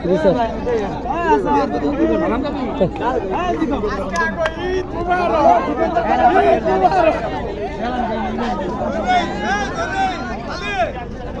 জি sir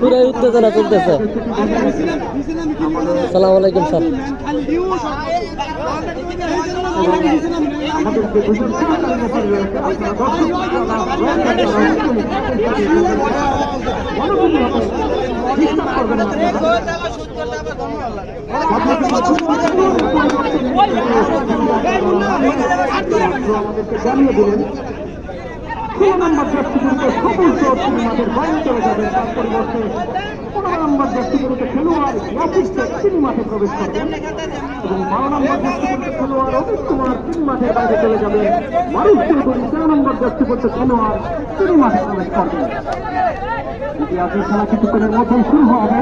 পুরাই উত্তেজনা চলতেছে। সালাম আলাইকুম স্যার। আমাদেরকে জানিয়ে দিলেন ষোলো নম্বর ব্যক্তিগুলোকে সকল চোট আমাদের বাইরে তিনি তিনি মাঠের বাইরে চলে যাবেন ব্যক্তিগত খেলোয়াড় মাঠে প্রবেশ করবেন ইতিহাসের খেলা কিছুক্ষণের মধ্যেই শুরু হবে।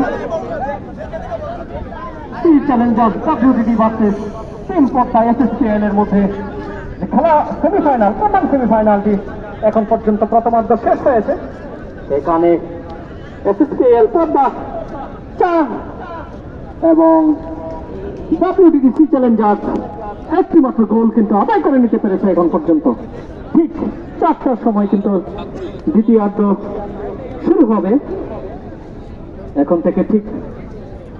চ্যালেঞ্জার মধ্যে খেলা সেমিফাইনাল এখন পর্যন্ত প্রথমার্ধ শেষ হয়েছে। সেখানে এবং ডাব্লিউডিডি সি চ্যালেঞ্জার একটি মাত্র গোল কিন্তু আদায় করে নিতে পেরেছে এখন পর্যন্ত। ঠিক চারটার সময় কিন্তু দ্বিতীয়ার্ধ শুরু হবে। এখন থেকে ঠিক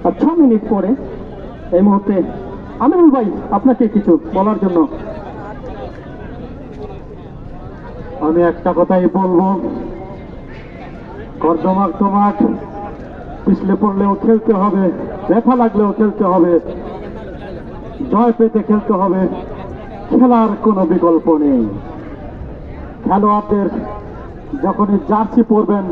আর ছ মিনিট পরে এই মুহূর্তে আমিনুল ভাই, আপনাকে কিছু বলার জন্য। আমি একটা কথাই বলব। কর্দমাক তোমাক পিছলে পড়লেও খেলতে হবে, ব্যথা লাগলেও খেলতে হবে। জয় পেতে খেলতে হবে। খেলার কোনো বিকল্প নেই। খেলোয়াড়দের যখনই জার্সি পরবেন